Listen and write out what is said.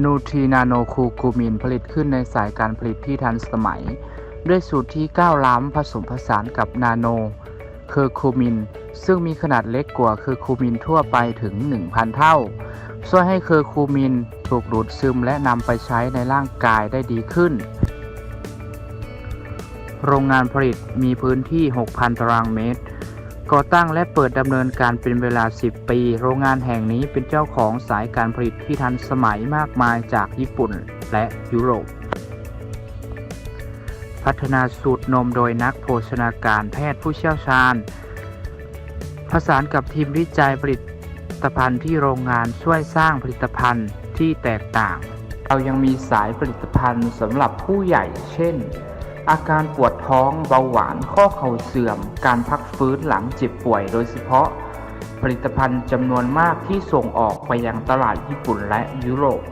นูทรีนาโนคูคูมินผลิตขึ้นในสายการผลิตที่ทันสมัย ด้วยสูตรที่ก้าวล้ำผสมผสานกับนาโนเคอร์คูมิน ซึ่งมีขนาดเล็กกว่าเคอร์คูมินทั่วไปถึง 1,000 เท่า ช่วยให้เคอร์คูมินถูกดูดซึมและนำไปใช้ในร่างกายได้ดีขึ้น โรงงานผลิตมีพื้นที่ 6,000 ตารางเมตร ก่อตั้งและเปิดดำเนินการเป็นเวลา 10 ปี โรงงานแห่งนี้เป็นเจ้าของสายการผลิตที่ทันสมัยมากมายจากญี่ปุ่นและยุโรป พัฒนาสูตรนมโดยนักโภชนาการแพทย์ผู้เชี่ยวชาญ ผสานกับทีมวิจัยผลิตภัณฑ์ที่โรงงานช่วยสร้างผลิตภัณฑ์ที่แตกต่าง เรายังมีสายผลิตภัณฑ์สำหรับผู้ใหญ่เช่น อาการปวดท้องเบาหวานข้อเข่าเสื่อม การพักฟื้นหลังเจ็บป่วยโดยเฉพาะ ผลิตภัณฑ์จำนวนมากที่ส่งออกไปยังตลาดญี่ปุ่นและยุโรป